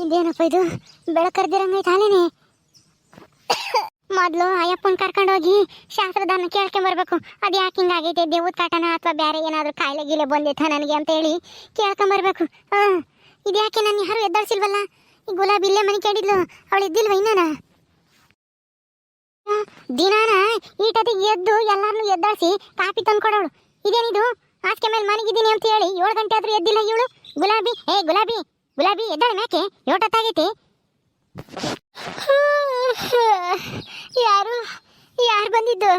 ಇದೇನಪ್ಪ ಇದು? ಬೆಳಕರ್ದಿರಂಗೈತೆ ಹಾಲೇನೆ. ಮೊದಲು ಅಯ್ಯಪ್ಪನ ಕರ್ಕೊಂಡೋಗಿ ಶಾಸ್ತ್ರದಾನ ಕೇಳ್ಕೊಂಬರ್ಬೇಕು ಅದು ಯಾಕೆ ಹಿಂಗಾಗೈತೆ ದೇವದ ಕಾಟನ ಅಥವಾ ಬೇರೆ ಏನಾದರೂ ಕಾಯಿಲೆ ಗೀಲೆ ಬಂದೈತ ನನಗೆ ಅಂತ ಹೇಳಿ ಕೇಳ್ಕೊಂಬರ್ಬೇಕು ಹಾಂ. ಇದು ಯಾಕೆ ನಾನು ಯಾರು ಎದ್ದಾಡ್ಸಿಲ್ವಲ್ಲ ಈ ಗುಲಾಬಿ ಇಲ್ಲೇ ಮನೆ ಕೇಳಿದ್ಲು. ಅವಳು ಇದ್ದಿಲ್ವ ಇನ್ನಾನ? ದಿನಾನ ಈಟತಿಗೆ ಎದ್ದು ಎಲ್ಲಾರ್ನು ಎದ್ದಾಡ್ಸಿ ಕಾಪಿ ತಂದ್ಕೊಡೋಳು. ಇದೇನಿದು? ಹಾಸಿಗೆ ಮೇಲೆ ಮನೆಗಿದ್ದೀನಿ ಅಂತ ಹೇಳಿ ಏಳು ಗಂಟೆ ಆದ್ರೂ ಎದ್ದಿಲ್ಲ ಇವಳು. ಗುಲಾಬಿ, ಏ ಗುಲಾಬಿ ಗುಲಾಬಿ, ಎದ್ದಾಳೆ ಮ್ಯಾಕೆ? ಯೋಟತ್ತಾಗೈತಿ ಯಾರು ಯಾರು ಬಂದಿದ್ದು?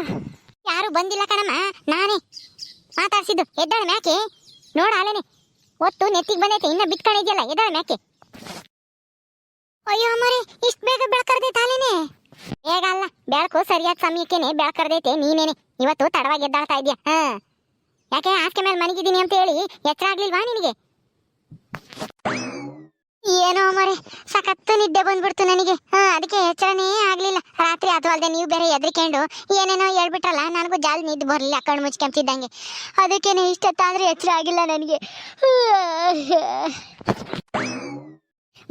ಯಾರು ಬಂದಿಲ್ಲ ಕಣಮ್ಮ, ನಾನೇ. ಮಾತಾಡ್ಸಿದ್ದು, ಎದ್ದಾಳೆ ಮ್ಯಾಕೆ? ನೋಡ ಅಲ್ಲೇನೆ ಒತ್ತು ನೆತ್ತಿಗೆ ಬಂದೈತೆ, ಇನ್ನ ಬಿತ್ಕೊಂಡಿದ್ಯಲ್ಲ ಎದ್ದಾಳೆ ಮ್ಯಾಕೆ? ಅಯ್ಯೋ ಮರಿ ಇಷ್ಟು ಬೇಗ ಬೆಳ್ಕರ್ದೈತೆ ಆಲೇನೆ ಬೇಗ ಅಲ್ಲ, ಬೆಳಕು ಸರಿಯಾದ ಸಮಯಕ್ಕೇನೆ ಬೆಳ್ಕರ್ದೈತೆ, ನೀನೇನೆ. ಇವತ್ತು ತಡವಾಗಿ ಎದ್ದಾಳ್ತಾ ಇದೆಯಾ ಹಾ ಯಾಕೆ ಹಾಸಿಗೆ ಮೇಲೆ ಮನಗಿದ್ದೀನಿ ಅಂತ ಹೇಳಿ ಎಚ್ಚರ ಆಗ್ಲಿಲ್ವಾ ನಿನಗೆ? ಏನೋ ಮರೆ, ಸಖತ್ತು ನಿದ್ದೆ ಬಂದ್ಬಿಡ್ತು ನನಗೆ. ಹಾ, ಅದಕ್ಕೆ ಎಚ್ಚರನೇ ಆಗ್ಲಿಲ್ಲ. ರಾತ್ರಿ ಅದು ಅಲ್ಲದೆ ನೀವು ಬೇರೆ ಎದ್ರಿಕೊಂಡು ಏನೇನೋ ಹೇಳ್ಬಿಟ್ರಲ್ಲ, ನನಗೂ ಜಾಲ್ ನಿದ್ದೆ ಬರಲಿಲ್ಲ ಕಣ್ಣು ಮುಚ್ಕೊಂತಿದ್ದಂಗೆ ಅದಕ್ಕೇನೆ ಇಷ್ಟೊತ್ತಾದ್ರೆ ಎಚ್ಚರ ಆಗಿಲ್ಲ ನನಗೆ.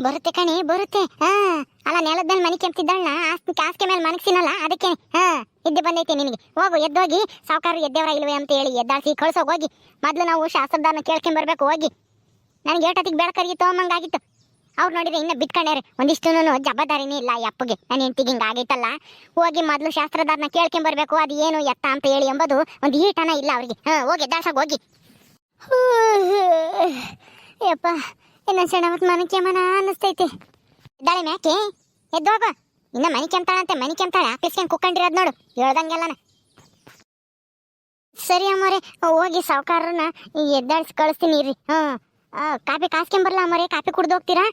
ಬರುತ್ತೆ ಕಣಿ, ಬರುತ್ತೆ. ಹಾ, ಅಲ್ಲ, ನೆಲದ ಮೇಲೆ ಮನೆ ಆಸ್ತಿ ಕಾಸ್ಕೆ ಮೇಲೆ ಮನಗ್ಸಿನಲ್ಲ, ಅದಕ್ಕೆ. ಹಾ ಇದ್ದೆ ಬಂದೈತೆ ನಿನಗೆ. ಹೋಗು, ಎದ್ದೋಗಿ, ಸಾವುಕಾರ ಎದ್ದೇವ್ರ ಇಲ್ವೇ ಅಂತ ಹೇಳಿ, ಎದ್ದಾಳ್ಸಿ, ಕಳ್ಸೋಗಿ ಹೋಗಿ. ಮೊದಲು ನಾವು ಶಾಸ್ತ್ರದಾನ ಕೇಳ್ಕೊಂಬರ್ಬೇಕು, ಹೋಗಿ. ನನಗೆ ಬೇಡ ಬೆಳಕರಿಗೆ ತೊಗೊಂಬಂಗಾಗಿತ್ತು ಅವ್ರು ನೋಡಿದ್ರೆ ಇನ್ನ ಬಿಟ್ಕೊಂಡ್ಯಾರೆ ಒಂದಿಷ್ಟು ಜವಾಬ್ದಾರಿನೇ ಇಲ್ಲ ಈ ಅಪ್ಪಗೆ. ನನ್ನ ಹೆಂಡತಿಗೆ ಹಿಂಗೆ ಆಗೈತಲ್ಲ. ಹೋಗಿ ಮೊದಲು ಶಾಸ್ತ್ರದಾರನ ಕೇಳ್ಕೊಂಬರ್ಬೇಕು ಅದು ಏನು ಎತ್ತ ಅಂತ ಹೇಳಿ ಎಂಬುದು ಒಂದು ಈಟನ ಇಲ್ಲ ಅವ್ರಿಗೆ. ಹಾಂ, ಹೋಗಿ, ಎದ್ದಾಳ್ಸಾಗ ಹೋಗಿ. ಯಪ್ಪ ಇನ್ನೊಂದು ಸಣ್ಣ ಮನೆ ಅನ್ನಿಸ್ತೈತಿ. ಇದ್ದಾಳೆ ಮ್ಯಾಕೆ ಎದ್ದೋಗ ಇನ್ನ ಮನೆ ಕೆಂತಾಳಂತೆ ಮನೆ ಕೆಮ್ತಾಳೆ. ಹಾಕಿಸ್ಕೊಂಡು ಕುಕ್ಕಂಡಿರೋದು ನೋಡು. ಹೇಳ್ದಂಗೆಲ್ಲನ ಸರಿ ಅಮ್ಮರೆ, ಹೋಗಿ ಸಾವುಕಾರನ ಎದ್ದಾಡ್ಸಿ ಕಳಿಸ್ತೀನಿ ಇರ್ರಿ. ಹಾಂ ಕಾಪಿ ಕಾಸ್ಕೊಂಬರ್ಲ ಅಮ್ಮರೆ ಕಾಪಿ ಕುಡ್ದು ಹೋಗ್ತೀರಾ?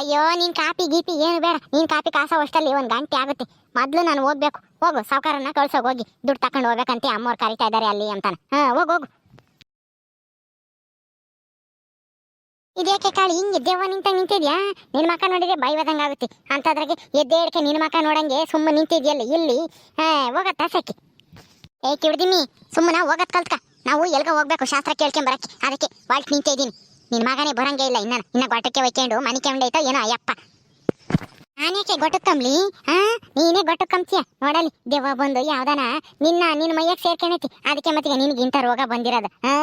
ಅಯ್ಯೋ, ನೀನು ಕಾಪಿ ಗೀಪಿ ಏನು ಬೇಡ. ನೀನು ಕಾಪಿ ಕಾಸೋ ಅಷ್ಟಲ್ಲಿ ಒಂದು ಗಂಟೆ ಆಗುತ್ತೆ. ಮೊದಲು ನಾನು ಹೋಗ್ಬೇಕು. ಹೋಗು ಸಾವುಕಾರನ್ನ ಕಳ್ಸೋಗಿ ಹೋಗಿ. ದುಡ್ಡು ತಕೊಂಡು ಹೋಗ್ಬೇಕಂತೆ ಅಮ್ಮವ್ರು ಕರಿತಾ ಇದ್ದಾರೆ ಅಲ್ಲಿ ಅಂತಾನೆ. ಹಾ ಹೋಗು ಹೋಗು. ಇದ್ಯಾಕೆ ಕಾಳಿ ಹಿಂಗೆ ಎದ್ದೇವ ನಿಂತ ನಿಂತಿದ್ಯಾ? ನಿನ್ ಮಕ್ಕ ನೋಡಿದ್ರೆ ಬೈವದಂಗ ಆಗುತ್ತೆ. ಅಂತದ್ರಾಗೆ ಎದ್ದೆ ಹಿಡ್ಕೆ ನಿನ್ ಮಕ್ಕ ನೋಡಂಗೆ ಸುಮ್ಮನೆ ನಿಂತಿದ್ಯಲ್ಲ ಇಲ್ಲಿ? ಹೋಗತ್ತ ಸಕಿ? ಏ ಕಿಡ್ದಿನಿ ಸುಮ್ಮನ ಹೋಗತ್ ಕಲ್ತ್ಕ. ನಾವು ಎಲ್ಗ ಹೋಗ್ಬೇಕು, ಶಾಸ್ತ್ರ ಕೇಳ್ಕೊಂಬರಕ್ಕೆ ಅದಕ್ಕೆ ವಾಲ್ಟ್ ನಿಂತ ಇದೀನಿ ನಿನ್ ಮಗನೇ ಬರಂಗೆ ಇಲ್ಲ ಇನ್ನ ಇನ್ನ ಗೊಟ್ಟಕ್ಕೆ ಒಯ್ಕೊಂಡು ಮನೆ ಕೆಂಡೈತೋ ಏನೋ ಅಯ್ಯಪ್ಪ. ನಾನೇಕೆ ಗೊಟ್ಟು ಕಂಬ್ಲಿ? ಹಾ ನೀನೇ ಗೊಟ್ಟು ಕಂಬ್ತೀಯ? ನೋಡಲಿ, ದೆವ್ವ ಬಂದು ಯಾವ್ದಾನ? ನಿನ್ನ ನಿನ್ನ ಮೈಯಕ್ಕೆ ಸೇರ್ಕೊಂಡೈತಿ ಅದಕ್ಕೆ ಮತ್ತಿಗೆ ಇಂಥ ರೋಗ ಬಂದಿರೋದು. ಹಾ.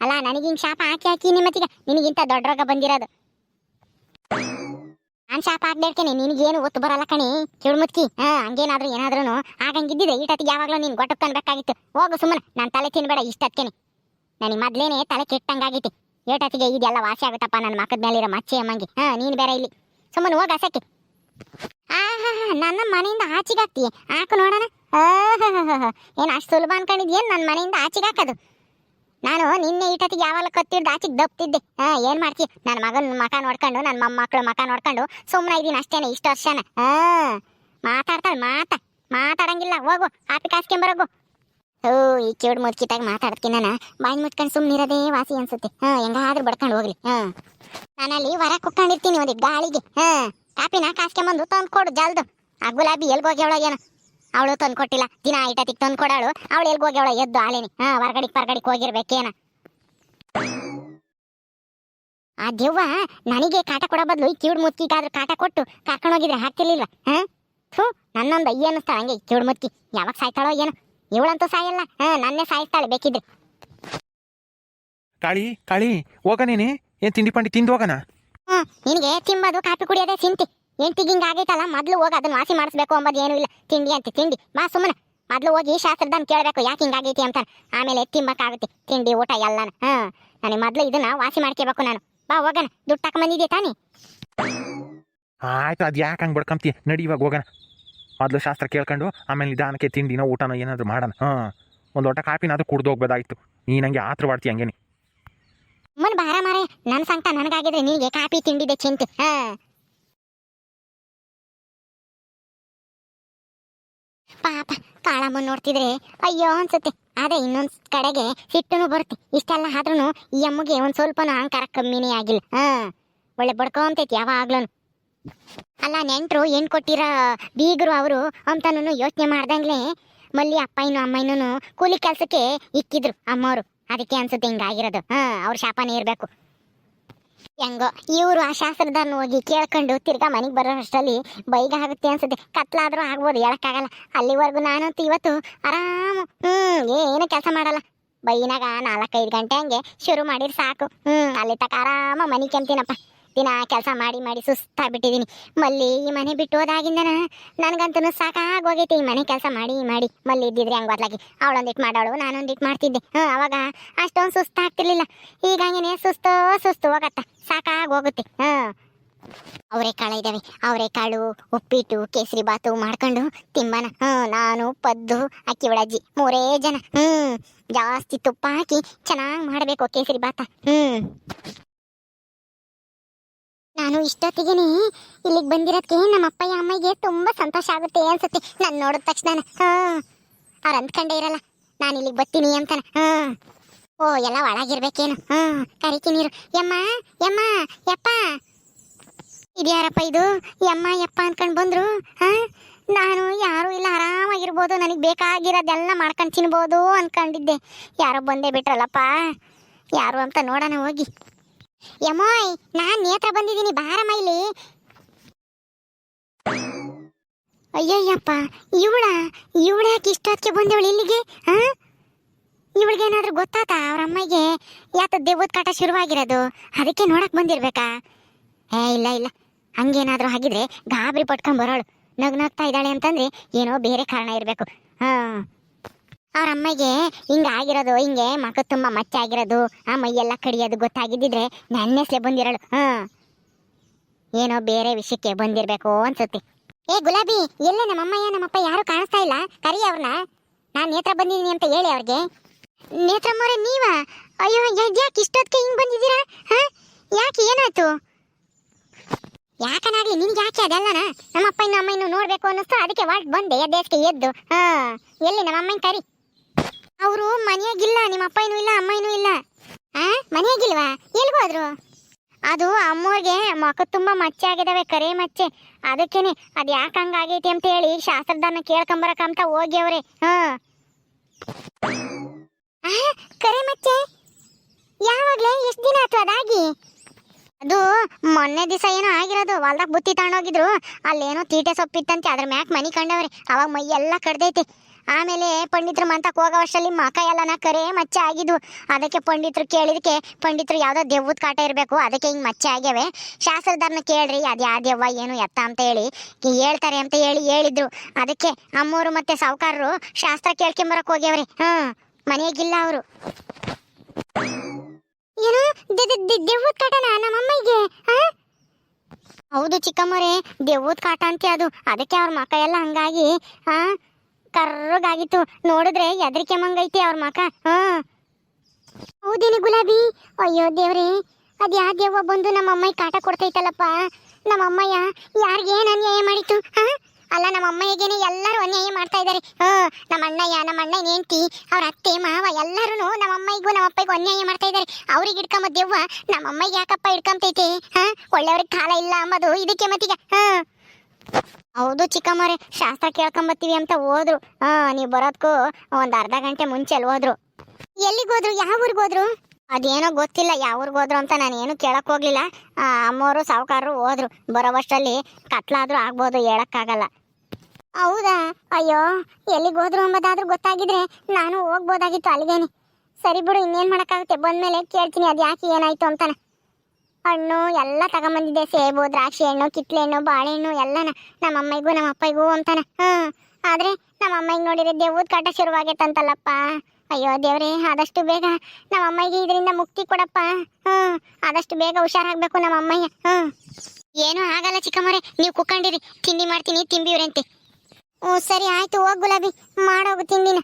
ಅಲ್ಲ, ನನಗಿಂಗ್ ಶಾಪ ಹಾಕಿ ಹಾಕಿ ನಿಮ್ಮತ್ತಿಗ ನಿನಗಿಂತ ದೊಡ್ಡ ರೋಗ ಬಂದಿರೋದು. ನಾನು ಶಾಪ ಹಾಕ್ಬೇಡ್ಕೇನೆ ನಿನಗೇನು ಒತ್ತು ಬರಲ್ಲ ಕಣಿ. ಕಿಳ್ಮುತ್ಕಿ ಹಾ, ಹಂಗೇನಾದ್ರೂ ಏನಾದ್ರೂ ಆಗಂಗಿದ್ದಿದೆ. ಈಟತ್ತಿಗೆ ಯಾವಾಗಲೂ ನೀನು ಗೊಟ್ಟು ಅನ್ಬೇಕಾಗಿತ್ತು. ಹೋಗು ಸುಮ್ಮನೆ, ನಾನು ತಲೆ ತಿನ್ಬೇಡ ಇಷ್ಟತ್ಕೇನೆ ನನಗೆ ಮೊದ್ಲೇನೆ ತಲೆ ಕೆಟ್ಟಂಗಾಗೈತಿ. ಏಟತ್ತಿಗೆ ಇದೆಲ್ಲ ವಾಸಿ ಆಗುತ್ತಪ್ಪ ನನ್ನ ಮಕ್ಕದ ಮೇಲಿರೋ ಮಚ್ಚೆ ಅಮ್ಮಂಗೆ. ಹಾ, ನೀನು ಬೇರೆ ಇಲ್ಲಿ. ಸುಮ್ಮನೆ ಹೋಗ ಸಕ್ಕೆ ಆಹಾ ನನ್ನ ಮನೆಯಿಂದ ಆಚೆಗಾಕ್ತಿ ಹಾಕು ನೋಡೋಣ. ಏನು ಅಷ್ಟು ಸುಲಭ ಅನ್ಕೊಂಡಿದ್ಯೇನು? ನನ್ನ ಮನೆಯಿಂದ ಆಚೆಗೆ ಹಾಕೋದು. ನಾನು ನಿನ್ನೆ ಈಟತ್ತಿಗೆ ಯಾವಾಗ ಕತ್ತಿಡ್ದು ಆಚೆಗೆ ದಪ್ತಿದ್ದೆ. ಹಾ, ಏನ್ ಮಾಡ್ತೀಯ ನನ್ನ ಮಗನ ಮಕ ನೋಡ್ಕೊಂಡು ನನ್ನ ಮೊಮ್ಮಕ್ಕಳು ಮಕ ನೋಡ್ಕೊಂಡು ಸುಮ್ಮನೆ ಇದೀನಿ ಅಷ್ಟೇನೆ ಇಷ್ಟು ವರ್ಷನ. ಹಾ, ಮಾತಾಡ್ತಾಳೆ, ಮಾತಾ, ಮಾತಾಡಂಗಿಲ್ಲ. ಹೋಗು ಕಾಪಿ ಕಾಸ್ಕೊಂಬರೋಗು ಓ ಈ ಕಿವಿಡ್ ಮುದ್ಕಿತಾಗ ಮಾತಾಡ್ತೀನಿ ನಾನು ಬಾಯಿ ಮುಟ್ಕೊಂಡು ಸುಮ್ಮನೆ ಇರೋದೇ ವಾಸಿ ಅನ್ಸುತ್ತೆ. ಹಾ, ಹೆಂಗಾದ್ರೂ ಬಡ್ಕೊಂಡು ಹೋಗ್ಲಿ. ಹಾ. ನಾನಲ್ಲಿ ಹೊರ ಕುತ್ಕೊಂಡಿರ್ತೀನಿ ಒಂದು ಗಾಳಿಗೆ. ಹಾ ಕಾಪಿನ ಕಾಸ್ಕೊಂಬಂದು ತಂದು ಕೊಡು ಜಲ್ದು. ಆ ಗುಲಾಬಿ ಎಲ್ಗೋಗ್ಯಾವಳ ಏನೋ ಅವಳು ತಂದು ಕೊಟ್ಟಿಲ್ಲ ದಿನ ಐಟತಿಗೆ ತಂದು ಕೊಡಾಳು ಅವಳು ಎಲ್ಗೋಗ್ಯಾವಳ ಎದ್ದು ಆಲೇನಿ ಹಾ ಹೊರಗಡಿಗೆ ಪರ್ಗಡಿಗೆ ಹೋಗಿರ್ಬೇಕೇನ ಆ ದೆವ್ವ ನನಗೆ ಕಾಟ ಕೊಡೋ ಬದಲು ಈ ಕಿವಿಡ್ ಮುತ್ಕಿಗಾದ್ರೂ ಕಾಟ ಕೊಟ್ಟು ಕರ್ಕೊಂಡು ಹೋಗಿದ್ರೆ ಹಾ? ಥೂ ನನ್ನೊಂದು ಅಯ್ಯ ಅನ್ನಿಸ್ತಾಳ ಹಂಗೆ ಕಿವಿಡ್ ಮುತ್ಕಿ ಯಾವಾಗ ಸಾಯ್ತಾಳೋ ಏನೋ. ಇವಳಂತೂ ಸಾಯಲ್ಲ. ಹಾ ನನ್ನೇ ಸಾಯಿಸ್ತಾಳೆ ಬೇಕಿದ್ರೆ. ಕಾಳಿ ಕಾಳಿ ಹೋಗ ನೀನೆ. ಏನ್ ತಿಂಡಿ ಪಂಡಿ ತಿಂದು ಹೋಗಣ ಹ್ಮ್ ನಿನಗೆ ತಿಂಬದು ಕಾಫಿ ಕುಡಿಯೋದೇ ಚಿಂತೆ ಹೆಂಡ್ತಿಗೆ ಹಿಂಗ ಆಗೈತಲ್ಲ ಮೊದ್ಲು ಹೋಗಿ ಅದನ್ನ ವಾಸಿ ಮಾಡಿಸ್ಬೇಕು ಅಂಬದು ಏನೂ ಇಲ್ಲ. ತಿಂಡಿ ಅಂತ ತಿಂಡಿ. ಬಾ ಸುಮ್ಮನೆ. ಮೊದಲು ಹೋಗಿ ಶಾಸ್ತ್ರದನ್ನ ಕೇಳಬೇಕು ಯಾಕೆ ಹಿಂಗಾಗೈತಿ ಅಂತ ಆಮೇಲೆ ತಿಂಬಕ್ಕಾಗುತ್ತೆ. ತಿಂಡಿ ಊಟ ಎಲ್ಲನ. ಹಾ. ನನಗೆ ಮೊದ್ಲು ಇದನ್ನ ವಾಸಿ ಮಾಡ್ಕೋಬೇಕು ನಾನು. ಬಾ ಹೋಗೋಣ. ದುಡ್ಡು ತಕೊಂಬಂದಿದ್ದೆ ತಾನೇ? ಆಯ್ತು ಅದು ಯಾಕೆ ಹಂಗೆ ಬಡ್ಕೊಂತೀಯ? ನಡಿ ಇವಾಗ ಹೋಗೋಣ. ಮೊದಲು ಶಾಸ್ತ್ರ ಕೇಳ್ಕೊಂಡು ಆಮೇಲೆ ನಿಧಾನಕ್ಕೆ ತಿಂಡಿನೋ ಊಟನೋ ಏನಾದರೂ ಮಾಡೋಣ. ಹಾಂ. ಒಂದು ಲೋಟ ಕಾಪಿನಾದ್ರೂ ಕುಡ್ದು ಹೋಗ್ಬೋದಾಗಿತ್ತು ನೀನು ಹಂಗೆ ಆತ್ರ ಮಾಡ್ತೀಯ ಹಂಗೇನೆ. ಮುನ್ ಬಾರ ಮಾರೆ ನನ್ನ ಸಂಕಟ ನನಗಾಗಿದ್ರೆ ನಿನಗೆ ಕಾಪಿ ತಿಂಡಿದೆ ಚಿಂತೆ. ಹಾ. ಪಾಪ ಕಾಳಮ್ಮ ನೋಡ್ತಿದ್ರೆ ಅಯ್ಯೋ ಅನ್ಸುತ್ತೆ. ಆದ್ರೆ ಇನ್ನೊಂದ್ ಕಡೆಗೆ ಸಿಟ್ಟುನು ಬರುತ್ತೆ. ಇಷ್ಟೆಲ್ಲ ಆದ್ರೂ ಈ ಅಮ್ಮಗೆ ಒಂದ್ ಸ್ವಲ್ಪನೂ ಅಹಂಕಾರ ಕಮ್ಮಿನೇ ಆಗಿಲ್ಲ. ಹ, ಒಳ್ಳೆ ಬಡ್ಕೊಂತೈತಿ ಯಾವಾಗ್ಲೂ ಅಲ್ಲ, ನೆಂಟ್ರು ಏನ್ ಕೊಟ್ಟಿರ ಬೀಗರು ಅವರು ಅಂತನೂ ಯೋಚನೆ ಮಾಡ್ದಂಗ್ಲೆ ಮಲ್ಲಿ ಅಪ್ಪಯ್ಯನು ಅಮ್ಮಯ್ಯನೂ ಕೂಲಿ ಕೆಲ್ಸಕ್ಕೆ ಇಕ್ಕಿದ್ರು ಅಮ್ಮವ್ರು. ಅದಕ್ಕೆ ಅನ್ಸುತ್ತೆ ಹಿಂಗಾಗಿರೋದು. ಹ, ಅವ್ರ ಶಾಪನೇ ಇರ್ಬೇಕು. ಹೆಂಗೋ, ಇವರು ಆ ಶಾಸ್ತ್ರದ ಹೋಗಿ ಕೇಳ್ಕೊಂಡು ತಿರ್ಗಾ ಮನೆಗೆ ಬರೋ ಅಷ್ಟರಲ್ಲಿ ಬೈಗ ಆಗುತ್ತೆ ಅನ್ಸುತ್ತೆ. ಕತ್ಲಾದ್ರೂ ಆಗ್ಬೋದು, ಹೇಳಕ್ಕಾಗಲ್ಲ. ಅಲ್ಲಿವರೆಗೂ ನಾನಂತೂ ಇವತ್ತು ಆರಾಮ. ಹ್ಮ್, ಏನು ಕೆಲಸ ಮಾಡಲ್ಲ. ಬೈನಾಗ ನಾಲ್ಕೈದು ಗಂಟೆ ಹಂಗೆ ಶುರು ಮಾಡಿದ್ರೆ ಸಾಕು. ಹ್ಮ್ ಅಲ್ಲಿ ತಕ ಆರಾಮ ಮನೆ ಕೆಂತೀನಪ್ಪ ದಿನ ಕೆಲಸ ಮಾಡಿ ಮಾಡಿ ಸುಸ್ತಾಗ್ಬಿಟ್ಟಿದ್ದೀನಿ ಮಲ್ಲಿ ಈ ಮನೆ ಬಿಟ್ಟು ಹೋದಾಗಿಂದನ ನನಗಂತೂ ಸಾಕಾಗೋಗೈತಿ ಈ ಮನೆ ಕೆಲಸ ಮಾಡಿ ಮಾಡಿ. ಮಲ್ಲಿ ಇದ್ದಿದ್ರೆ ಹಂಗೆ ಬದಲಾಗಿ ಅವಳೊಂದಿಟ್ಟು ಮಾಡೋಳು ನಾನೊಂದಿಟ್ಟು ಮಾಡ್ತಿದ್ದೆ. ಹ್ಞೂ ಅವಾಗ ಅಷ್ಟೊಂದು ಸುಸ್ತಾಗ್ತಿರ್ಲಿಲ್ಲ. ಈಗ ಹಂಗೇನೆ ಸುಸ್ತು ಸುಸ್ತು ಹೋಗತ್ತ. ಸಾಕಾಗೋಗುತ್ತೆ. ಹಾಂ ಅವರೆಕಾಳು ಇದ್ದಾವೆ ಅವರೆಕಾಳು ಉಪ್ಪಿಟ್ಟು, ಕೇಸರಿ ಬಾತು ಮಾಡ್ಕೊಂಡು ತಿಂಬನ. ಹ್ಞೂ ನಾನು, ಪದ್ದು, ಅಕ್ಕಿ ಒಳಜ್ಜಿ ಮೂರೇ ಜನ. ಹ್ಞೂ ಜಾಸ್ತಿ ತುಪ್ಪ ಹಾಕಿ ಚೆನ್ನಾಗಿ ಮಾಡಬೇಕು ಕೇಸರಿ ಬಾತ. ಹ್ಞೂ ನಾನು ಇಷ್ಟೊತ್ತಿಗೇನೆ ಇಲ್ಲಿಗೆ ಬಂದಿರೋದಕ್ಕೆ ನಮ್ಮ ಅಪ್ಪಯ್ಯ ಅಮ್ಮಗೆ ತುಂಬ ಸಂತೋಷ ಆಗುತ್ತೆ ಅನ್ಸುತ್ತೆ. ನಾನು ನೋಡಿದ ತಕ್ಷಣ ಹಾ, ಅವ್ರು ಅಂದ್ಕೊಂಡೇ ಇರಲ್ಲ. ನಾನು ಇಲ್ಲಿಗೆ ಬರ್ತೀನಿ ಅಂತಾನೆ, ಹಾ. ಓ, ಎಲ್ಲ ಒಳಗಿರ್ಬೇಕೇನು, ಹಾ, ಕರಿತೀನಿ ಇರು. ಯಮ್ಮ ಯಮ್ಮ, ಯಪ್ಪ. ಇದ್ಯಾರಪ್ಪ ಇದು? ಯಮ್ಮ, ಯಪ್ಪ ಅನ್ಕೊಂಡ್ ಬಂದ್ರು, ಹಾ. ನಾನು ಯಾರು ಇಲ್ಲ, ಆರಾಮಾಗಿರ್ಬೋದು, ನನಗೆ ಬೇಕಾಗಿರೋದೆಲ್ಲ ಮಾಡ್ಕೊಂಡು ತಿನ್ಬೋದು ಅನ್ಕೊಂಡಿದ್ದೆ. ಯಾರೋ ಬಂದೇ ಬಿಟ್ರಲ್ಲಪ್ಪ. ಯಾರು ಅಂತ ನೋಡೋಣ ಹೋಗಿ. ಯಮೋಯ್, ನಾನ್ ನೇತ್ರ ಬಂದಿದ್ದೀನಿ ಬಾರಮ್ಮ ಇಲ್ಲಿ ಅಯ್ಯಯ್ಯಪ್ಪ, ಇವಳ ಇವಳ ಯಾಕೆ ಇಷ್ಟೊತ್ತಿಗೆ ಬಂದವಳು ಇಲ್ಲಿಗೆ ಹಾ ಇವಳಿಗೇನಾದ್ರೂ ಗೊತ್ತಾತ ಅವ್ರ ಅಮ್ಮಗೆ? ಯಾತ ದೇವದ್ ಕಾಟ ಶುರುವಾಗಿರೋದು. ಅದಕ್ಕೆ ನೋಡಕ್ ಬಂದಿರ್ಬೇಕಾ? ಏ, ಇಲ್ಲ ಇಲ್ಲ. ಹಂಗೇನಾದ್ರೂ ಹಾಗಿದ್ರೆ ಗಾಬರಿ ಪಟ್ಕೊಂಡ್ ಬರೋಳು. ನಗ್ ನಗ್ತಾ ಇದ್ದಾಳೆ ಅಂತಂದ್ರೆ ಏನೋ ಬೇರೆ ಕಾರಣ ಇರಬೇಕು. ಹಾ. ಅವ್ರ ಅಮ್ಮಗೆ ಹಿಂಗ ಆಗಿರೋದು, ಹಿಂಗೆ ಮಕ್ಕ ತುಂಬಾ ಮಚ್ಚ ಆಗಿರೋದು, ಆ ಮೈಯೆಲ್ಲ ಕಡಿಯೋದು ಗೊತ್ತಾಗಿದ್ದಿದ್ರೆ ನನ್ನೆಸ್ಲೆ ಬಂದಿರಳು. ಹಾ. ಏನೋ ಬೇರೆ ವಿಷಯಕ್ಕೆ ಬಂದಿರ್ಬೇಕು ಅನ್ಸುತ್ತೆ. ಏ ಗುಲಾಬಿ, ಎಲ್ಲ ನಮ್ಮ ನಮ್ಮಪ್ಪ ಯಾರು ಕಾಣಿಸ್ತಾ ಇಲ್ಲ? ಕರಿ ಅವ್ರನ್ನ ನಾನು ನೇತ್ರ ಬಂದಿದ್ದೀನಿ ಅಂತ ಹೇಳಿ ಅವ್ರಿಗೆ. ನೇತ್ರಮ್ಮವ್ರೆ ನೀವ? ಅಯ್ಯೋ ಯಾಕೆ ಇಷ್ಟೊತ್ತಿಗೆ ಹಿಂಗ್ ಬಂದಿದ್ದೀರಾ? ಹಾ? ಯಾಕೆ ಏನಾಯ್ತು? ಯಾಕನಾಗ್ಲಿ, ನಿನ್ಗೆ ಯಾಕೆ ಅದೆಲ್ಲನ? ನಮ್ಮಪ್ಪ ಇನ್ನು ಅಮ್ಮ ಇನ್ನು ನೋಡ್ಬೇಕು ಅನ್ನಿಸ್ತು, ಅದಕ್ಕೆ ವಾಟ್ ಬಂದೆ ಎದ್ದೇಸ್ಗೆ ಎದ್ದು. ಹಾ. ಎಲ್ಲಿ, ನಮ್ಮಮ್ಮನ ಕರಿ. ಅವರು ಮನೆಯಾಗಿಲ್ಲ ನಿಮ್ಮ ಅಪ್ಪ ಏನೂ ಇಲ್ಲ ಅಮ್ಮ ಏನೂ ಇಲ್ಲ. ಆ? ಮನೆಯಾಗಿಲ್ವಾ ಎಲ್ಗೋದ್ರು ಅದು ಅಮ್ಮವ್ರಿಗೆ ಮಕ ತುಂಬಾ ಮಚ್ಚೆ ಆಗಿದಾವೆ ಕರೆ ಮಚ್ಚೆ. ಅದಕ್ಕೇನೆ ಅದು ಯಾಕೆ ಹಂಗಾಗೈತಿ ಅಂತ ಹೇಳಿ ಶಾಸ್ತ್ರದನ್ನ ಕೇಳ್ಕೊಂಬರಕ ಅಂತ ಹೋಗಿ ಹಾ. ಆ, ಕರೆ ಮಚ್ಚೆ? ಯಾವಾಗ್ಲೇ? ಎಷ್ಟು ದಿನ ಆಯ್ತು ಅದಾಗಿ? ಅದು ಮೊನ್ನೆ ದಿವಸ ಏನೋ ಆಗಿರೋದು ಹೊಲ್ದಾಗ ಬುತ್ತಿ ತಗೊಂಡೋಗಿದ್ರು ಅಲ್ಲೇನೋ ತೀಟೆ ಸೊಪ್ಪಿತ್ತಂತೆ ಅದ್ರ ಮ್ಯಾಕ್ ಮನಿ ಕಂಡವ್ರೆ. ಅವಾಗ ಮೈ ಎಲ್ಲ ಕಡ್ದೈತಿ. ಆಮೇಲೆ ಪಂಡಿತರು ಮಂತಕ್ಕೆ ಹೋಗೋ ವರ್ಷದಲ್ಲಿ ಮಕ ಎಲ್ಲನ ಕರೆ ಮಚ್ಚೆ ಆಗಿದ್ವು. ಅದಕ್ಕೆ ಪಂಡಿತರು ಕೇಳಿದಕ್ಕೆ ಪಂಡಿತರು ಯಾವುದೋ ದೆವ್ವದ ಕಾಟ ಇರಬೇಕು, ಅದಕ್ಕೆ ಹಿಂಗೆ ಮಚ್ಚೆ ಆಗ್ಯಾವೆ. ಶಾಸ್ತ್ರದಾರನ ಕೇಳ್ರಿ, ಅದು ಯಾವ ದೆವ್ವ, ಏನು ಎತ್ತ ಅಂತ ಹೇಳಿ. ಹೇಳ್ತಾರೆ ಅಂತ ಹೇಳಿ ಹೇಳಿದ್ರು. ಅದಕ್ಕೆ ಅಮ್ಮೋರು ಮತ್ತೆ ಸಾವುಕಾರರು ಶಾಸ್ತ್ರ ಕೇಳ್ಕೊಂಬರಕ್ಕೆ ಹೋಗ್ಯವ್ರಿ. ಹ್ಮ್ ಮನೆಯಾಗಿಲ್ಲ ಅವರು. ಏನು? ಹೌದು ಚಿಕ್ಕಮ್ಮರೇ, ದೆವ್ವದ ಕಾಟ ಅಂತೆ ಅದು. ಅದಕ್ಕೆ ಅವ್ರ ಮಕ್ಕ ಎಲ್ಲ ಹಂಗಾಗಿ, ಹಾ? ಕರ್ರಗಾಗಿತ್ತು. ನೋಡಿದ್ರೆ ಎದರಿಕೆ ಮಂಗೈತಿ ಅವ್ರ ಮಕ. ಹಾ. ಹೌದೇನಿ ಗುಲಾಬಿ? ಅಯ್ಯೋ ದೇವ್ರಿ, ಅದ್ ಯಾವ ದೆವ್ವ ಬಂದು ನಮ್ಮ ಅಮ್ಮಯ್ಯ ಕಾಟ ಕೊಡ್ತೈತಲ್ಲಪ್ಪ? ನಮ್ಮ ಅಮ್ಮಯ್ಯ ಯಾರಿಗೇನು ಅನ್ಯಾಯ ಮಾಡಿತ್ತು? ಹಾ? ಅಲ್ಲ ನಮ್ಮ ಅಮ್ಮಯ್ಯಗೇನೆ ಎಲ್ಲರೂ ಅನ್ಯಾಯ ಮಾಡ್ತಾ ಇದ್ದಾರೆ ಹಾ ನಮ್ಮ ಅಣ್ಣಯ್ಯ ನಮ್ಮ ಅಣ್ಣನ ಹೆಂಡತಿ ಅವ್ರ ಅತ್ತೆ, ಮಾವ ಎಲ್ಲರೂ ನಮ್ಮ ಅಮ್ಮಯ್ಯಗೂ ನಮ್ಮ ಅಪ್ಪಗೂ ಅನ್ಯಾಯ ಮಾಡ್ತಾ ಇದ್ದಾರೆ ಅವ್ರಿಗೆ ಇಡ್ಕೊಂಬದ್ದೆವ್ವ ದೆವ್ವ ನಮ್ಮ ಯಾಕಪ್ಪ ಇಡ್ಕೊಂತೈತಿ ಹಾ? ಒಳ್ಳೆಯವ್ರಿಗೆ ಕಾಲ ಇಲ್ಲ ಅಂಬದು ಇದಕ್ಕೆ ಮತ್ತೀಗ. ಹಾ. ಹೌದು ಚಿಕ್ಕಮ್ಮರೆ ಶಾಸ್ತ್ರ ಕೇಳ್ಕೊಂಬತ್ತೀವಿ ಅಂತ ಹೋದ್ರು. ಹಾ ನೀವು ಬರೋದ್ಕು ಒಂದ್ ಅರ್ಧ ಗಂಟೆ ಮುಂಚೆ ಅಲ್ಲಿ ಹೋದ್ರು. ಎಲ್ಲಿಗೆ ಹೋದ್ರು? ಯಾವ ಊರಿಗೆ ಹೋದ್ರು? ಅದೇನೋ ಗೊತ್ತಿಲ್ಲ ಯಾವ ಊರಿಗೆ ಹೋದ್ರು ಅಂತ ನಾನು ಏನು ಕೇಳಕ್ ಹೋಗ್ಲಿಲ್ಲ. ಆ, ಅಮ್ಮೋರು ಸಾವುಕಾರರು ಹೋದ್ರು. ಬರೋವಷ್ಟರಲ್ಲಿ ಕತ್ಲಾದ್ರೂ ಆಗ್ಬೋದು ಹೇಳಕ್ಕಾಗಲ್ಲ. ಹೌದಾ? ಅಯ್ಯೋ ಎಲ್ಲಿಗೆ ಹೋದ್ರು ಅಂಬದಾದ್ರೂ ಗೊತ್ತಾಗಿದ್ರೆ ನಾನು ಹೋಗ್ಬೋದಾಗಿತ್ತು ಅಲ್ಲಿಗೇನೆ. ಸರಿ ಬಿಡು ಇನ್ನೇನು ಮಾಡೋಕ್ಕಾಗುತ್ತೆ? ಬಂದ್ಮೇಲೆ ಕೇಳ್ತೀನಿ ಅದು ಯಾಕೆ ಏನಾಯ್ತು ಅಂತಾನ. ಹಣ್ಣು ಎಲ್ಲ ತಗೊಂಬಂದಿದ್ದೆ, ಸೇಬು, ದ್ರಾಕ್ಷಿ ಹಣ್ಣು, ಕಿತ್ಲೆ ಹಣ್ಣು ಬಾಳೆಹಣ್ಣು ಎಲ್ಲನ. ನಮ್ಮ ಅಮ್ಮೈಗೂ ನಮ್ಮ ಅಪ್ಪಗೂ ಅಂತಾನೆ. ಹ್ಮ್ ಆದ್ರೆ ನಮ್ಮ ಅಮ್ಮಯ್ಗೆ ನೋಡಿದ್ರೆ ದೇವೂದ್ ಕಾಟ ಶುರುವಾಗೈತಂತಲ್ಲಪ್ಪ. ಅಯ್ಯೋ ದೇವ್ರೆ, ಆದಷ್ಟು ಬೇಗ ನಮ್ಮ ಅಮ್ಮೈಗೆ ಇದರಿಂದ ಮುಕ್ತಿ ಕೊಡಪ್ಪ. ಹ್ಞೂ ಆದಷ್ಟು ಬೇಗ ಹುಷಾರಾಗಬೇಕು ನಮ್ಮ ಅಮ್ಮಯ್ಯ ಹ್ಮ್ ಏನೂ ಆಗಲ್ಲ ಚಿಕ್ಕಮ್ಮರೆ, ನೀವು ಕುಕ್ಕಂಡಿರಿ ತಿಂಡಿ ಮಾಡ್ತೀನಿ, ತಿಂಬಿವ್ರಂತೆ. ಹ್ಞೂ, ಸರಿ ಆಯ್ತು, ಹೋಗ್ ಗುಲಾಬಿ. ಮಾಡೋಗು ತಿಂಡಿನ.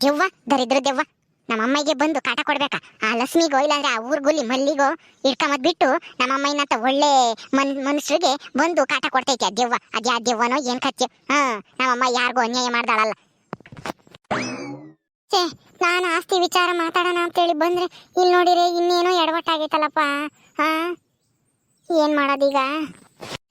ದೆವ್ವ, ದರಿದ್ರ ದೆವ್ವ. ನಮ್ಮ ಅಮ್ಮಗೆ ಬಂದು ಕಾಟ ಕೊಡ್ಬೇಕಾ? ಆ ಲಕ್ಷ್ಮಿಗೋ, ಇಲ್ಲಾಂದ್ರೆ ಆ ಊರ್ಗುಲಿ ಮಲ್ಲಿಗೋ ಇಟ್ಕೊಂಬದ್ ಬಿಟ್ಟು ನಮ್ಮ ಅಮ್ಮಯ್ಯನಂತ ಒಳ್ಳೆ ಮನ್ ಮನುಷ್ಯರಿಗೆ ಬಂದು ಕಾಟ ಕೊಡ್ತೈತಿ ಆ ದೆವ್ವ. ಅದೇ ಆ ದೆವ್ವನೋ, ಏನ್ ಕಚ್ಚೆ ಹಾ, ನಮ್ಮಮ್ಮ ಯಾರಿಗೂ ಅನ್ಯಾಯ ಮಾಡ್ದಾಳಲ್ಲ. ಛೇ, ನಾನು ಆಸ್ತಿ ವಿಚಾರ ಮಾತಾಡೋಣ ಅಂತೇಳಿ ಬಂದ್ರೆ ಇಲ್ಲಿ ನೋಡಿರಿ ಇನ್ನೇನೋ ಎಡವಟ್ಟಾಗೈತಲ್ಲಪ್ಪ. ಹಾ ಏನ್ ಮಾಡೋದೀಗ?